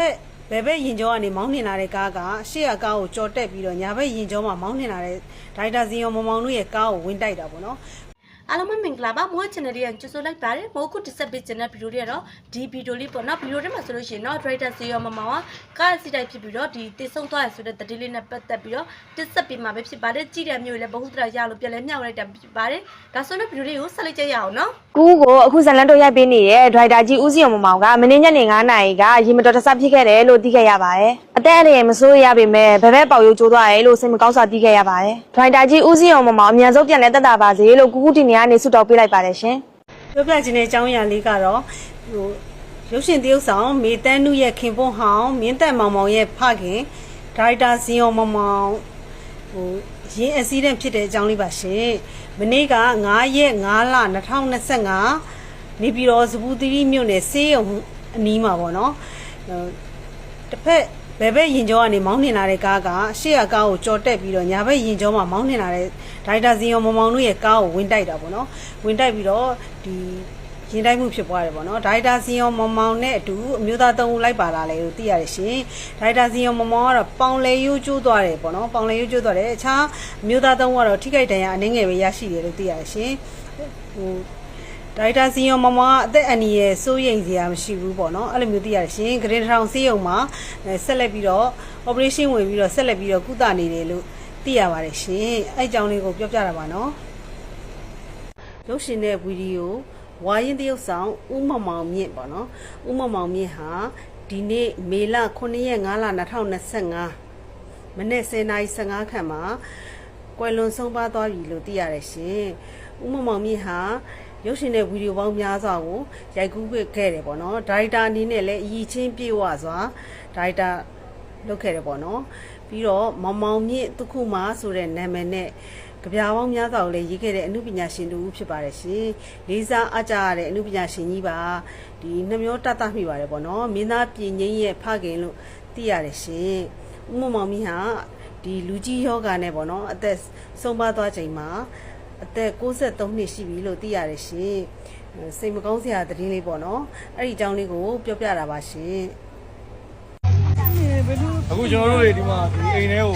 ဖက်ဘယ်ဘက်ရင်ကျောကနေမောင်းနှင်လာတဲ့ကားကရှေ့ကကားကိုကြော်တက်ပြီးတော့ညာဘက်ရင်ကျောမှာမောင်းနှင်လာတဲ့ဒိုက်တာဇင်ယောမောင်မောင်တို့ရဲ့ကားကိုဝင်တိုက်တာပေါ့နော် အားလုံးပဲမင်္ဂလာပါမိုး channel လေးကကြိုဆိုလိုက်ပါတယ်မိုးခုတစ်ဆက်ပေး channel ဗီဒီယိုတွေကတော့ဒီဗီဒီယိုလေးပေါ့နော်ဗီဒီယိုထဲမှာဆိုလို့ရှိရင်တော့ writer စီရောမမောင်ကကားစီတိုက်ဖြစ်ပြီးတော့ဒီတိတ်ဆုံးသွားရဆိုတဲ့တတိလေးနဲ့ပတ်သက်ပြီးတော့တစ်ဆက်ပေးမှာပဲဖြစ်ပါတယ်ကြည့်တဲ့မျိုးလည်းဘ ഹു တရရလို့ပြန်လဲမျှဝလိုက်တာဖြစ်ပါတယ်ဒါဆိုတော့ဗီဒီယိုလေးကိုဆက်လိုက်ကြရအောင်နော်ကူးကိုအခုဇလန်တို့ရိုက်ပေးနေတဲ့ဒရိုက်တာကြီးဦးစီအောင်မမောင်ကမင်းညနေ9နာရီကရေမတော်တဆဖြစ်ခဲ့တယ်လို့သိခဲ့ရပါတယ်။အသက်အန္တရာယ်မစိုးရပေမဲ့ဘယ်ဘက်ပေါက်ရိုးကျိုးသွားတယ်လို့စိတ်မကောင်းစွာသိခဲ့ရပါတယ်။ဒရိုက်တာကြီးဦးစီအောင်မမောင်အမြန်ဆုံးပြန်လဲတက်တာပါစေလို့ကူကူတီနေကနေဆုတောင်းပေးလိုက်ပါတယ်ရှင်။ပြောပြခြင်းတဲ့အကြောင်းအရာလေးကတော့ဟိုရုပ်ရှင်တရုပ်ဆောင်မေတန်းနုရဲ့ခင်ပွန်းဟောင်းမြင်းတက်မောင်မောင်ရဲ့ဖခင်ဒါရိုက်တာဇင်ယောမောင်မောင်ဟိုရင်အစည်းတန့်ဖြစ်တဲ့အကြောင်းလေးပါရှင်မနေ့က9ရက်5လ2025နေပြည်တော်စပူသီရိမြို့နယ်ဆေးရုံအနီးမှာပေါ့နော်ဟိုတစ်ဖက် ဘယ်ဘက်ရင်ကျောကနေမောင်းနှင်လာတဲ့ကားကရှေ့ကကားကိုကြော်တက်ပြီးတော့ညာဘက်ရင်ကျောမှာမောင်းနှင်လာတဲ့ဒိုက်တာဇင်ယောမောင်မောင်တို့ရဲ့ကားကိုဝင်တိုက်တာပေါ့နော်ဝင်တိုက်ပြီးတော့ဒီရင်တိုက်မှုဖြစ်ပွားတယ်ပေါ့နော်ဒိုက်တာဇင်ယောမောင်မောင်နဲ့အတူအမျိုးသားသုံးဦးလိုက်ပါလာလေလို့သိရတယ်ရှင်ဒိုက်တာဇင်ယောမောင်မောင်ကတော့ပေါင်လေရိုးကျိုးသွားတယ်ပေါ့နော်ပေါင်လေရိုးကျိုးသွားတယ်အခြားအမျိုးသားသုံးဦးကတော့ထိခိုက်ဒဏ်ရာအနည်းငယ်ပဲရရှိတယ်လို့သိရတယ်ရှင်ဟို ဒါရိုက်တာစီယုံမမအသက်အန္တရာယ်စိုးရိမ်စရာမရှိဘူးပေါ့နော်အဲ့လိုမျိုးသိရတယ်ရှင်ဂရင်ထောင်စီယုံမှာအဲဆက်လက်ပြီးတော့ operation ဝင်ပြီးတော့ဆက်လက်ပြီးတော့ကုသနေတယ်လို့သိရပါတယ်ရှင်အဲ့အကြောင်းလေးကိုပြောပြတာပါနော်ရုပ်ရှင်တဲ့ဗီဒီယိုဝါရင်တရုပ်ဆောင်ဦးမမောင်မြင့်ပေါ့နော်ဦးမမောင်မြင့်ဟာဒီနေ့မေလ9ရက်5လ2025မနေ့10:15ခန့်မှာကွယ်လွန်ဆုံးပါသွားပြီလို့သိရတယ်ရှင်ဦးမမောင်မြင့်ဟာ ရုပ်ရှင်တဲ့ဗီဒီယိုပေါင်းများစွာကိုရိုက်ကူးခဲ့တယ်ပေါ့နော်ဒါရိုက်တာအနေနဲ့လည်းအရည်ချင်းပြေဝစွာဒါရိုက်တာလုပ်ခဲ့တယ်ပေါ့နော်ပြီးတော့မောင်မောင်မြင့်တခုမှဆိုတဲ့နာမည်နဲ့ကြပြာပေါင်းများစွာကိုလည်းရေးခဲ့တဲ့အမှုပညာရှင်တူဖြစ်ပါတယ်ရှင်လေးစားအားကြရတဲ့အမှုပညာရှင်ကြီးပါဒီနှမျောတတ်တမိပါတယ်ပေါ့နော်မင်းသားပြင်ငိမ့်ရဲ့ဖခင်လို့သိရတယ်ရှင်ဦးမမောင်မြင့်ဟာဒီလူကြီးယောဂာနဲ့ပေါ့နော်အသက်ဆုံးပါသွားချိန်မှာ အသက်63နှစ်ရှိပြီလို့သိရတယ်ရှင်အဲစိတ်မကောင်းစရာသတင်းလေးပေါ့နော်အဲ့ဒီအကြောင်းလေးကိုပြောပြတာပါရှင်အခုကျွန်တော်တို့တွေဒီမှာဒီအိမ်ထဲကို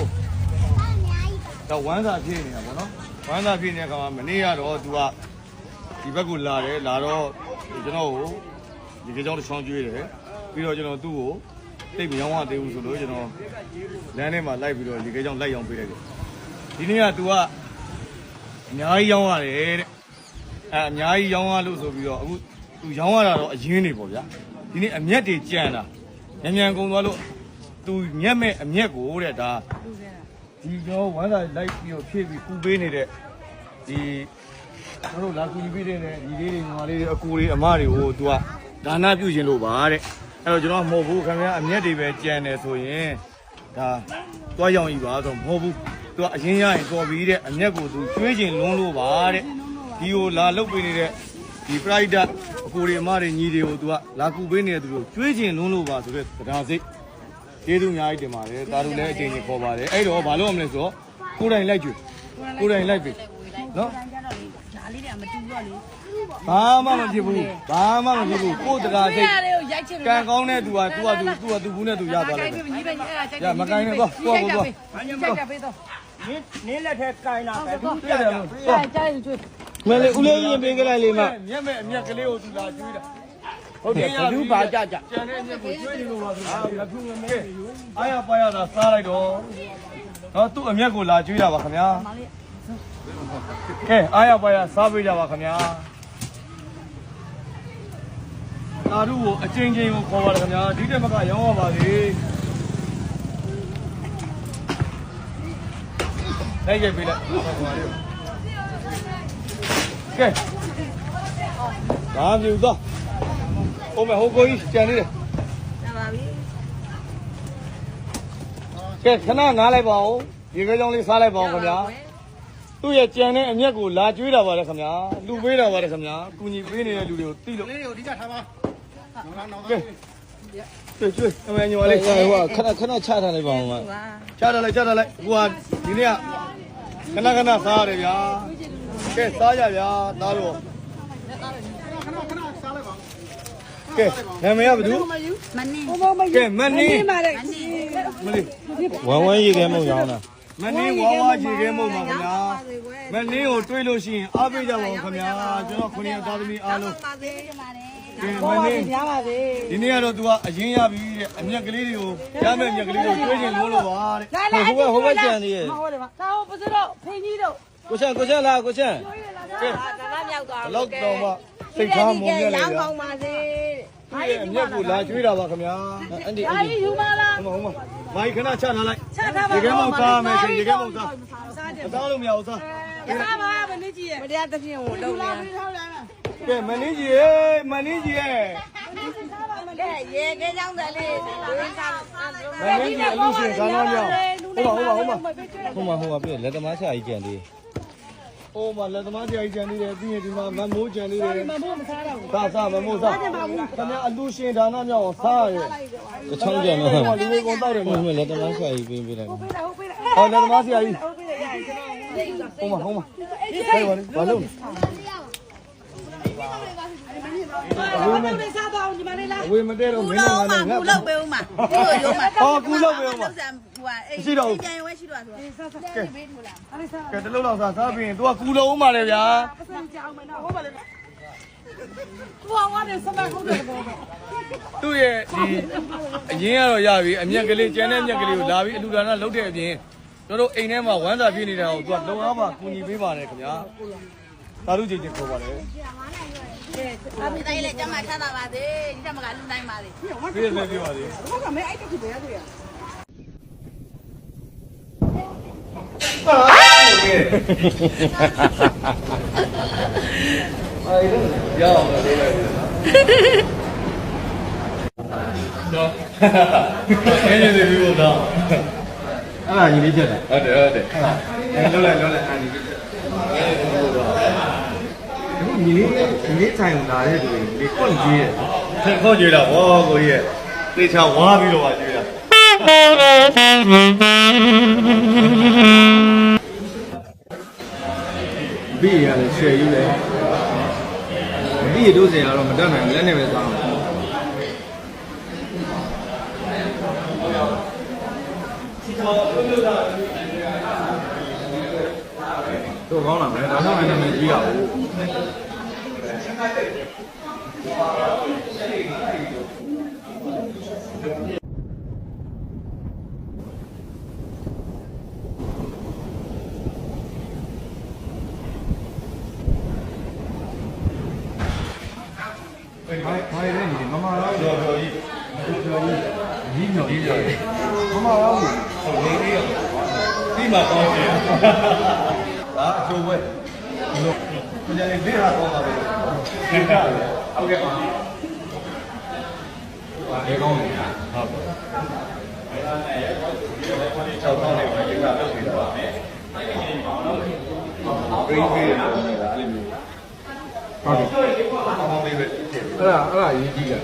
တော့ဝမ်းစာဖြစ်နေတာပေါ့နော်ဝမ်းစာဖြစ်နေတဲ့ခါမှာမနေ့ကတော့သူကဒီဘက်ကိုလာတယ်လာတော့ကျွန်တော်ကိုဒီကြောင်တစ်ချောင်းကျွေးတယ်ပြီးတော့ကျွန်တော်သူ့ကိုတိတ်မရောင်းရသေးဘူးဆိုလို့ကျွန်တော်လမ်းထဲမှာလိုက်ပြီးတော့ဒီကြောင်လိုက်ရောင်းပေးလိုက်တယ်ဒီနေ့ကသူက အများကြီးရောင်းရတယ်တဲ့အဲအများကြီးရောင်းရလို့ဆိုပြီးတော့အခုသူရောင်းရတာတော့အရင်နေပေါ့ဗျာဒီနေ့အမျက်တွေကြံတာမြန်မြန်ကုန်သွားလို့သူညက်မဲ့အမျက်ကိုတဲ့ဒါဒီတော့ဝမ်းသာလိုက်ပြီးတော့ဖြည့်ပြီးပူပေးနေတဲ့ဒီတို့တို့လာကူညီပေးတဲ့ဒီလေးတွေညီမလေးတွေအကူတွေအမတွေကိုသူကဒါနပြုခြင်းလို့ပါတဲ့အဲ့တော့ကျွန်တော်ကမဟုတ်ဘူးခင်ဗျာအမျက်တွေပဲကြံတယ်ဆိုရင်ဒါတွားရောင်ကြီးပါဆိုမဟုတ်ဘူး သူကအရင်ရရင်တော်ပြီးတဲ့အမျက်ကိုသူကျွေးခြင်းလုံးလို့ပါတဲ့ဒီကိုလာလုတ်ပေးနေတဲ့ဒီပရိုက်တာအကူတွေအမတွေညီတွေကိုသူကလာကူပေးနေတဲ့သူတို့ကျွေးခြင်းလုံးလို့ပါဆိုတဲ့တရားစိတ်ကျေးဇူးအများကြီးတင်ပါတယ်။ဒါတို့လည်းအချိန်ကြီးခေါ်ပါတယ်။အဲ့တော့ဘာလို့အောင်လဲဆိုတော့ကိုယ်တိုင်လိုက်ကြွေကိုယ်တိုင်လိုက်ပြီနော်ဘာမှမဖြစ်ဘူးဘာမှမဖြစ်ဘူးကိုယ်တကာစိတ်ကံကောင်းတဲ့သူကသူကသူသူကသူဘူးနဲ့သူရသွားတယ်ရမကိုင်းနဲ့တော့ကိုကိုကို နင်းလက်ထဲကိုင်းလာပဲသူပြရတယ်လို့မလေးဦးလေးရင်ပေးကြလိုက်လေမမျက်မဲ့အမျက်ကလေးကိုသူလာကျွေးတာဟုတ်တယ်ဘသူပါကြကြကျန်တဲ့အမျက်ကိုကျွေးနေလို့ပါဆိုတော့လက်ဖူးငမဲအားရပါရတာစားလိုက်တော့နော်သူ့အမျက်ကိုလာကျွေးတာပါခင်ဗျာကဲအားရပါရစားပေးကြပါခင်ဗျာသာဓုကိုအချင်းချင်းကိုခေါ်ပါရခင်ဗျာဒီတက်မကရောင်းရပါစေ လိုက်ကြပေးလိုက်ကဲဒါမြူတော့ဟိုမဲ့ဟိုကိုကြီးကြံနေတယ်ကဲခဏနားလိုက်ပါဦးရေခဲကြောင်းလေးစားလိုက်ပါဦးခင်ဗျာသူ့ရဲ့ကြံတဲ့အမျက်ကိုလာကျွေးတာပါလေခင်ဗျာလူပေးတာပါလေခင်ဗျာကူညီပေးနေတဲ့လူတွေကိုတိလို့လေးတွေကိုအဓိကထားပါနော်လားနော်ကဲကျွေးကျွေးအမေညော်လေးဟိုကခဏခဏချထားလိုက်ပါဦးမချတာလိုက်ချတာလိုက်ဟိုကဒီနေ့က ခဏခဏစားရတယ်ဗျာကဲစားကြဗျာသားတို့ခဏခဏစားလိုက်ပါကဲနာမည်ကဘယ်သူမနင်းကဲမနင်းမလေးဝမ်းဝမ်းရေခဲမုံရောင်းတာမနင်းဝါဝါခြေခဲမုံပါခင်ဗျာမနင်းကိုတွေးလို့ရှိရင်အားပေးကြပါဦးခင်ဗျာကျွန်တော်ခုနှစ်ယောက်သားသမီးအားလုံး ကဲမနင်းဒီနေ့ကတော့ तू ကအရင်ရပြီတဲ့အမျက်ကလေးတွေကိုရမယ့်အမျက်ကလေးကိုတွေးချင်လို့လို့ပါတဲ့ဟိုဘက်ဟိုဘက်ကျန်သေးရဲ့ဟုတ်တယ်ပါဒါဟိုပစတော့ဖိကြီးတော့ကိုချန်ကိုချန်လာကိုချန်ကဲလောက်တော့မှစိတ်ထားမုန်းရလေဗျာပါစေဒီအမျက်ကိုလာကျွေးတာပါခင်ဗျာအန်ဒီအားကြီးယူမလားဟိုမှာဟိုမှာမိုက်ခဏချထားလိုက်ရေခဲမုံသားမယ်ရှင်ရေခဲမုံသားအသားလို့မရဘူးသားစားပါမနေကြီးရဲ့မတရားတစ်ပြင်းကိုလုံးလာပြီထောက်လာ ကဲမင်းကြီးရေမင်းကြီးရေကဲရေခဲကြောင်းတယ်လေးဝင်းစားမင်းကြီးအလူရှင်ခါနာမြောင်းဟိုမှာဟိုမှာဟိုမှာဟိုမှာဟိုမှာပြည့်လက်သမားဆရာကြီးကျန်သေးဟိုမှာလက်သမားတရားကြီးကြံနေတယ်ပြီးရင်ဒီမှာမမိုးကြံနေတယ်မမို့မစားတော့ဘူးသာသာမမိုးသားခင်ဗျအလူရှင်ဒါနမြောင်းစားရဲကချောင်းကျန်တော့ဟိုမှာလူတွေကုန်တော့တယ်ဟိုမှာမှာလက်သမားဆရာကြီးပြင်ပေးလိုက်ဟုတ်ပြီလားဟောလက်သမားဆရာကြီးဟုတ်ပြီလားရတယ်ကျွန်တော် ဟိုမှာဟိုမှာဟဲ့ပါလေဘာလို့ဝင်းမစားတော့ဒီမလေးလားအဝေးမတဲတော့မင်းတို့ကလည်းငါ့လောက်ပဲဦးမှာဒီလိုရုံးမှာဟောကူလောက်ပဲဦးမှာဆန်ဟိုကအဲ့ရှိတော့ပြန်ရွယ်ရှိတော့ဆိုကဲတလုံးလောက်စားစားပြီးရင် तू ကကူလုံးဦးမှာလေဗျာပတ်စံကြောင်းမယ်နော်ဟုတ်ပါလေဟိုဝါနဲ့စမဟုတ်တယ်ဘောသူ့ရဲ့ဒီအရင်ကတော့ရပြီအမျက်ကလေးကျန်တဲ့အမျက်ကလေးကိုလာပြီးအလူဒါနလုပ်တဲ့အပြင်တို့တို့အိမ်ထဲမှာဝမ်းသာဖြစ်နေတာကို तू ကလုံအားပါကူညီပေးပါတယ်ခင်ဗျာသာဓုကြည်ကြည်ခေါ်ပါတယ် အမေတိုင်းလည်းကျမချတာပါသေးဒီတမကလူတိုင်းပါသေးပြည့်နေပြပါသေးဟုတ်ကဲ့မဲအဲ့တခုပဲရတယ်ရအောင်လို့လေးလိုက်တော့အင်းကြီးတွေပြီးတော့အဲ့ဒါညီလေးချက်တာဟုတ်တယ်ဟုတ်တယ်အဲလွတ်လိုက်လွတ်လိုက်အန်ဒီအခု ညီလေးညီလေးဆိုင်လာတဲ့သူတွေဒီကွန့်ကြီးရဲ့ထင်ခေါ်ကြွေးတာဝါကိုကြီးရဲ့သေချာဝါပြီးတော့ပါကြွေးတာဘီရလည်းရွှေကြီးပဲဘီရတို့စရာတော့မတတ်နိုင်ဘူးလက်နဲ့ပဲစားအောင်တို့ကောင်းလာမ ယ်ဒါတော့လည်းနာမည်ကြီးတာဟုတ်ဘာဘာလဲနေမမရောကျော်ကျော်ကြီးကျော်ကြီးကြီးမြော်ကြီးကျော်ကြီးမမရောဟုတ်နေနေရောပြီးမှ ကောင်းတယ်ဟာအချိုးဝဲလို့ကိုကြလေလေးဟာကောင်းပါပဲဒီကဟုတ်ကဲ့ပါဒီကောင်းတယ်ဟုတ်ပါချောက်ကောင်းတယ်ဒီကလုပ်နေတာပါဂရိတ်ပေးတယ်ဆိုတာအဲ့လိုမျိုးဟုတ်တယ်ကောင်းလေးပဲအဲ့ဒါအဲ့ဒါအရေးကြီးတယ်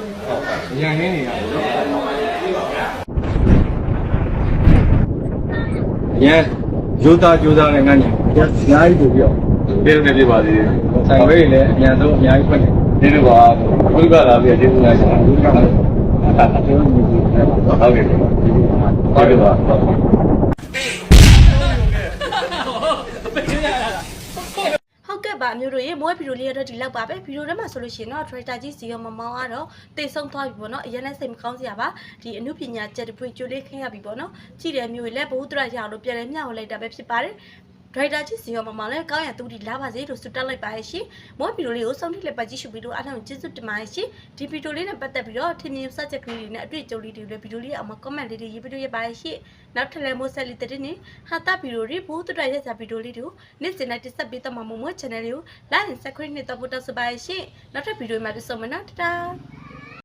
ညံနေနေရတယ်နော်ညံယူသားကြိုးစားနဲ့ငါညံ အများကြီးပို့ပြီးတော့ပြေနေပြပါသေးတယ်ဆိုင်ဝေးလည်းအများဆုံးအများကြီးဖွင့်တယ်ဒီလိုပါဘုရားလာပြီးကျေးဇူးများရှင်ဟုတ်ကဲ့ဟုတ်ကဲ့ပါဟုတ်ကဲ့ပါဟုတ်ကဲ့ပါအမျိုးတို့ရေမွေးဗီဒီယိုလေးရတော့ဒီလောက်ပါပဲဗီဒီယိုထဲမှာဆိုလို့ရှိရင်တော့ traitor ကြီးစီရောမမောင်ကတော့တိတ်ဆုံးသွားပြီပေါ့နော်အရင်နဲ့စိတ်မကောင်းစရာပါဒီအမှုပညာချက်တစ်ပွင့်ကြိုလေးခင်းရပြီပေါ့နော်ကြည့်တယ်မျိုးတွေလည်းဘ ഹു တရရအောင်လို့ပြန်လဲမျှဝေလိုက်တာပဲဖြစ်ပါတယ် ဒရိုက်တာကြီးစီရောမမောင်လည်းကောင်းရတူတီလာပါစေလို့ဆုတောင်းလိုက်ပါရဲ့ရှင်မွေးဗီဒီယိုလေးကိုဆုံးထိလက်ပတ်ကြည့်ရှုပြီးတော့အားလုံးကျေးဇူးတင်ပါတယ်ရှင်ဒီဗီဒီယိုလေးနဲ့ပတ်သက်ပြီးတော့ထင်မြင်စချက်ကလေးတွေနဲ့အတွေ့အကြုံလေးတွေလည်းဗီဒီယိုလေးအောက်မှာ comment လေးတွေရေးပြီးတော့ရပါရဲ့ရှင်နောက်ထပ်လည်းမိုးဆက်လေးတဲ့နေဟာတာဗီဒီယိုတွေဘ ഹു တရရစာဗီဒီယိုလေးတွေကိုနေ့စဉ်နဲ့တက်ဆက်ပေးတော့မှာမို့မို့ channel လေးကို like and subscribe နဲ့တော့ပို့တော့စပါရဲ့ရှင်နောက်ထပ်ဗီဒီယိုမှာပြန်ဆုံမယ်နော်တတား